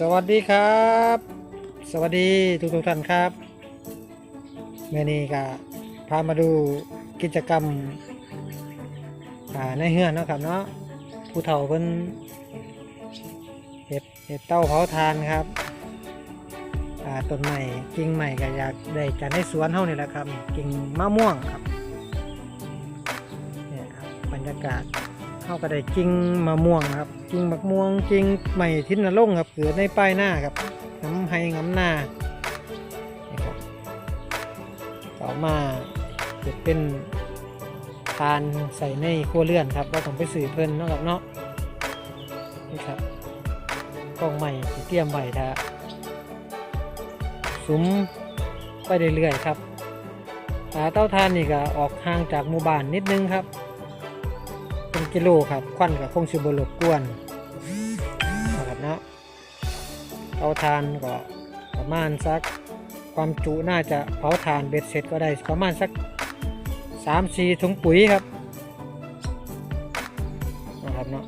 สวัสดีครับ สวัสดีทุกทุกท่านครับเมื่อนี้ก็พามาดูกิจกรรมในเฮือนนะครับเนาะผู้เฒ่าเพิ่นเห็ดเห็ดเต้าเผาทานครับต้นใหม่กิ่งใหม่ก็อยากได้จากในสวนเฮานี่แหละครับกิ่งมะม่วงครับเนี่ยครับบรรยากาศ เขาก็ได้กิ่งมะม่วงครับ กิ่งมะม่วงกิ่งใหม่ทิ้นนรงครับเกิดในป้ายหน้าครับน้ำไห้น้ำหน้านี่ครับต่อมาจะเป็นทานใส่ในครัวเรือนครับเราต้องไปสื่อเพิ่นนาะครับเนาะนี่ครับกล้องใหม่เตรียมไว้ถ้าสุมไปเรื่อยๆครับหาเต้าทานนี่ก็ออกห่างจากหมู่บ้านนิดนึงครับ กิโลครับควันกับคงสิบรบกวนนะครับเนาะเตาทานก็ประมาณสักความจุน่าจะเผาถ่านเบ็ดเสร็จก็ได้ประมาณสักสามสี่ถุงปุ๋ยครับนะครับเนาะ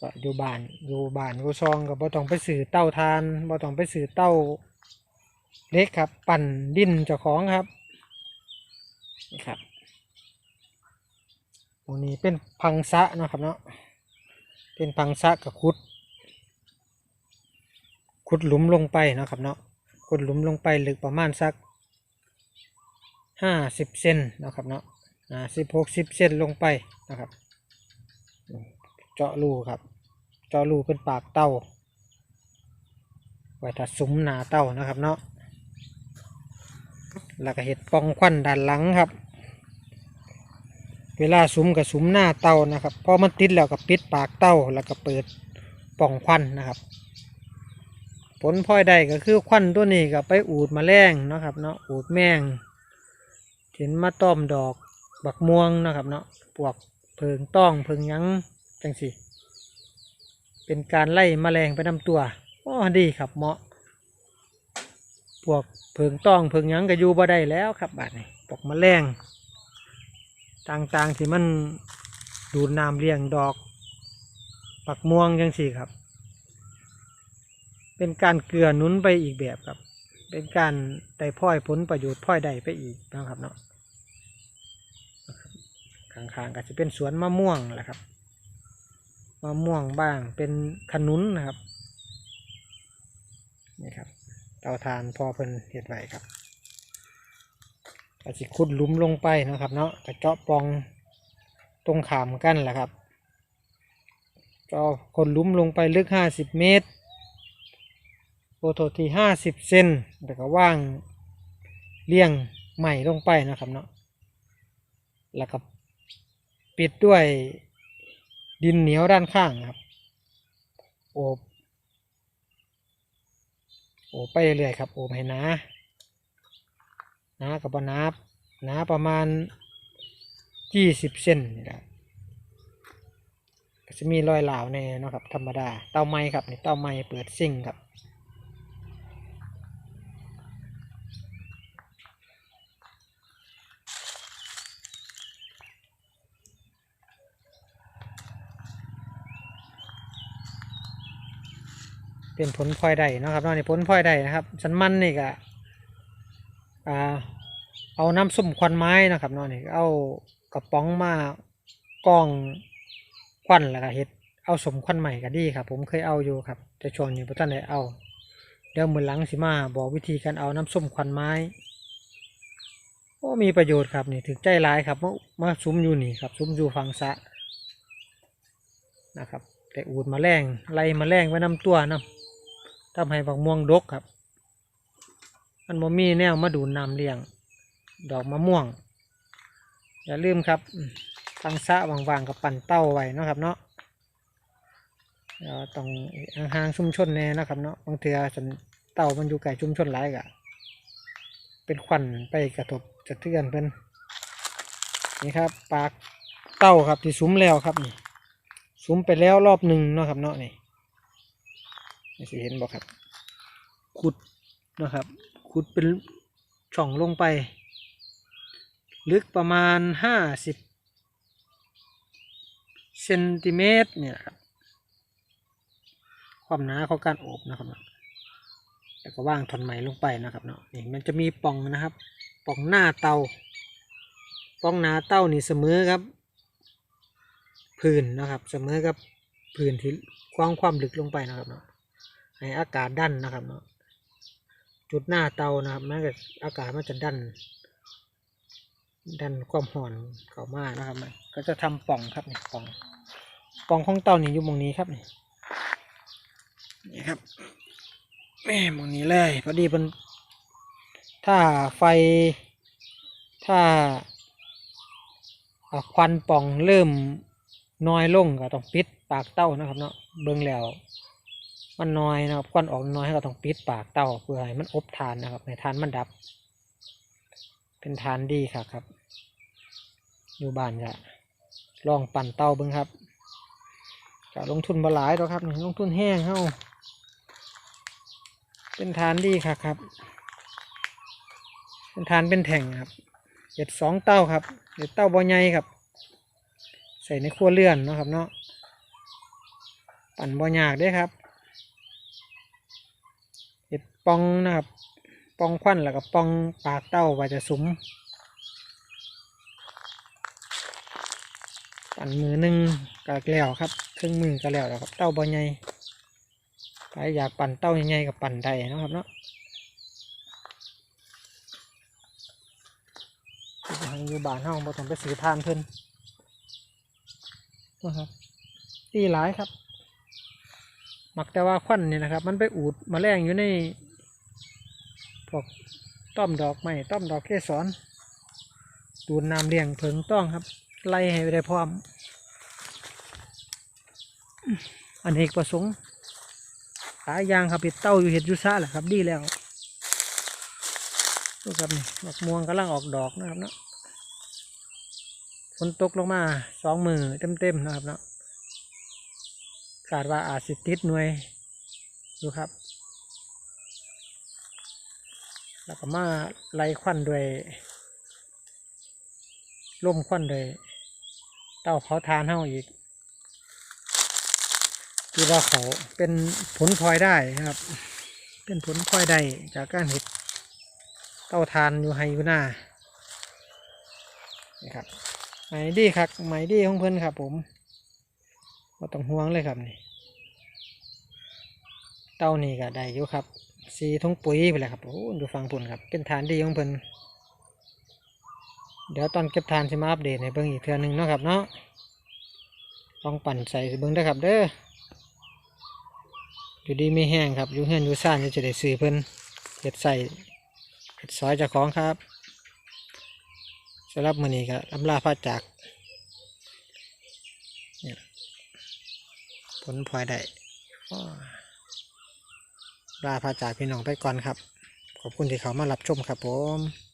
ก็อยู่บ้านอยู่บ้านอยู่ซองก็บ่ต้องไปสื่อเต้าทานบ่ต้องไปสื่อเต้าเล็กครับ ปั่นดินเจ้าของครับนี่ครับ ตรงนี้เป็นพังสะนะครับเนาะเป็นพังสะกับขุด ขุดหลุมลงไปนะครับเนาะขุดหลุมลงไปลึกประมาณสักห้าสิบเซนนะครับเนาะอ่าสิบหกสิบเซนลงไปนะครับ เจาะรูครับ เจาะรูเป็นปากเต้าไว้ถ้าสุมหนาเต้านะครับเนาะแล้วก็เห็ดปองควันด้านหลังครับ เวลาสุมกับสุมหน้าเตานะครับพอมันติดแล้วก็ปิดปากเตาแล้วก็เปิดป่องควันนะครับ ผลพลอยได้ก็คือควันตัวนี้ก็ไปอูดมาแรงนะครับเนาะอูดแมงเห็นมาต้อมดอกบักม่วงนะครับเนาะพวกเพิงต้องเพิงยังจังสิเป็นการไล่แมลงไปนำตัวอ๋อดีครับเหมาะพวกเพิงต้องเพิงยังก็อยู่บ่ได้แล้วครับบาดนี้พวกแมลง ต่างๆที่มันดูดน้ำเลี้ยงดอก ปักม่วงจังสี่ครับ เป็นการเกลือนุนไปอีกแบบครับ เป็นการได้พ่อยผลประโยชน์พ่อยได้ไปอีกนะครับเนาะข้างๆก็จะเป็นสวนมะม่วงแหละครับมะม่วงบ้างเป็นขนุนนะครับนี่ครับเตาทานพอเพิ่นเห็ดไว้ครับ ก็สิขุดลุมลงไปนะครับ เนาะกระเจาะปองตรงขามกันแหละครับเจาะคนลุมลงไปลึกห้าสิบเมตรโอโทที่ห้าสิบเซนแล้วก็ว่างเลี่ยงใหม่ลงไปนะครับเนาะแล้วก็ปิดด้วยดินเหนียวด้านข้างครับโอบโอบไปเรื่อยๆครับโอบให้นา หนากับบหนาหนาประมาณยี่สิบเซนนี่แหละก็จะมีรอยเหลาแน่นะครับ ธรรมดา เตาไม้ครับนี่เตาไม้เปิดซิ่งครับเป็นผลพลอยได้นะครับนี่ผลพลอยได้นะครับ สันมันนี่ก็ อ่าเอาน้ำส้มควันไม้นะครับเนาะนี่เอากระป๋องมากองควันแล้วก็เฮ็ดเอาสมควันใหม่ก็ดีครับ ผมเคยเอาอยู่ครับ แต่ช่วงนี้พ่ท่านได้เอาเดี๋ยวมือหลังสิมาบอกวิธีการเอาน้ำส้มควันไม้โอ้มีประโยชน์ครับนี่ถึงใจร้ายครับมามาซุ้มอยู่นี่ครับซุ้มอยู่ฝั่งสะนะครับแต่อูดมาแรงไล่มาแรงไว้น้ำตัวน้ำทำให้บักม่วงดกครับ มันบ่มีแนวมาดูน้ำเลี้ยง ดอกมะม่วง อย่าลืมครับตั้งสะวางๆกับปั่นเต้าไว้นะครับเนาะเดี๋ยวต้องห่างชุมชนแน่นะครับเนาะบางเทือสันเต้ามันอยู่ไกลชุมชนหลายกะเป็นควันไปกระทบกระเทือนเพิ่นนี่ครับ ปากเต้าครับที่ซุ้มแล้วครับนี่ซุ้มไปแล้วรอบหนึ่งเนาะครับเนาะนี่นี่สิเห็นบอกครับขุดนะครับ ขุดเป็นช่องลงไป ลึกประมาณห้าสิบเซนติเมตรเนี่ยครับ ความหนาของการโอบนะครับเนาะแล้วก็ว่างถอนไหมลงไปนะครับเนาะนี่มันจะมีป่องนะครับ ป่องหน้าเตา ป่องหน้าเตานี่เสมอครับ พื้นนะครับ เสมอกับพื้นที่กว้างความลึกลงไปนะครับเนาะให้อากาศดันนะครับเนาะ จุดหน้าเตานะครับมันก็อากาศมันจะดัน ดันความห่อนเข้ามานะครับมันก็จะทำป่องครับนี่ป่องป่องของเตานี่อยู่ตรงนี้ครับนี่นี่ครับแม่ตรงนี้เลยพอดีมันถ้าไฟ ถ้าควันป่องเริ่มน้อยลงก็ต้องปิดปากเต้านะครับเนาะเบิ่งแล้ว มันน้อยนะครับควันออกน้อยก็ต้องปิดปากเต้าเพื่อให้มันอบทานนะครับให้ทานมันดับ เป็นทานดีครับครับ อยู่บ้านจะลองปั่นเตาเบิ้งครับจะลงทุนบ่หลายหรอกครับนี่ลงทุนแห้งเฮาเป็นทานดีครับครับ เป็นทานเป็นแท่งครับเห็ดสองเต้าครับเห็ดเต้าบ่ใหญ่ครับ ใส่ในครัวเรือนนะครับเนาะปั่นบ่ยากด้ครับ เห็ดปองนะครับปองควันแล้วก็ปองปากเต้าไว้จะสุมปั่นมือหนึ่งก็แล้วครับครึ่งมือก็แล้วแล้วครับเต้าบ่ใหญ่ใครอยากปั่นเต้าใหญ่ๆกับปั่นได้นะครับเนาะทางอยู่บ้านเฮาบ่ต้องไปซื้อทานเพิ่นนะครับตีหลายครับ มักแต่ว่าควันนี่นะครับ มันไปอูดแมาแรงอยู่ในพวกต้อมดอกไม้ต้อมดอกเกสรดูดน้ำเลี้ยงเพิงต้องครับ ไล่ให้ได้พร้อม อันเอกประสงค์ขายางครับเห็ดเต้าอยู่เห็ดยูซ่าแหละครับ ดีแล้วดูครับนี่ดอกม่วงกำลังออกดอกนะครับเนาะฝนตกลงมาสองมือเต็มๆนะครับเนาะ คาดว่าอาจสิติดหน่วยดูครับ แล้วก็มาไล่ควันด้วยล่มควันด้วยเต้าเผาทานเฮาอีกที่ว่าเขาเป็นผลพลอยได้ครับ เป็นผลพลอยได้จากการเห็ดเต้าทานอยู่ไฮยูน้านี่ครับไหมดีครับไหมดีของเพิ่อนครับผม ไม่ต้องห่วงเลยครับนี่เต้านี่ก็ได้อยู่ครับสีทงปุ๋ยไปเลยครับโอ้ดูฟังปุ่นครับ เป็นฐานดีของเพิ่นเดี๋ยวตอนเก็บทานสิมาอัปเดตให้เบิ่งอีกเทื่อหนึงเนาะครับเนาะลองปั่นใส่เบิ่งได้ครับเด้ออยู่ดีไม่แห้งครับอยู่เฮือนอยู่ซ่านจะได้ซื้อเพิ่นเห็ดใส่เห็ดซอยจากของครับสำหรับมื้อนี้ก็ลำลาพระจากเนี่ย ผลพลอยได้ลาพาจากพี่น้องไปก่อนครับ ขอบคุณที่เขามารับชมครับผม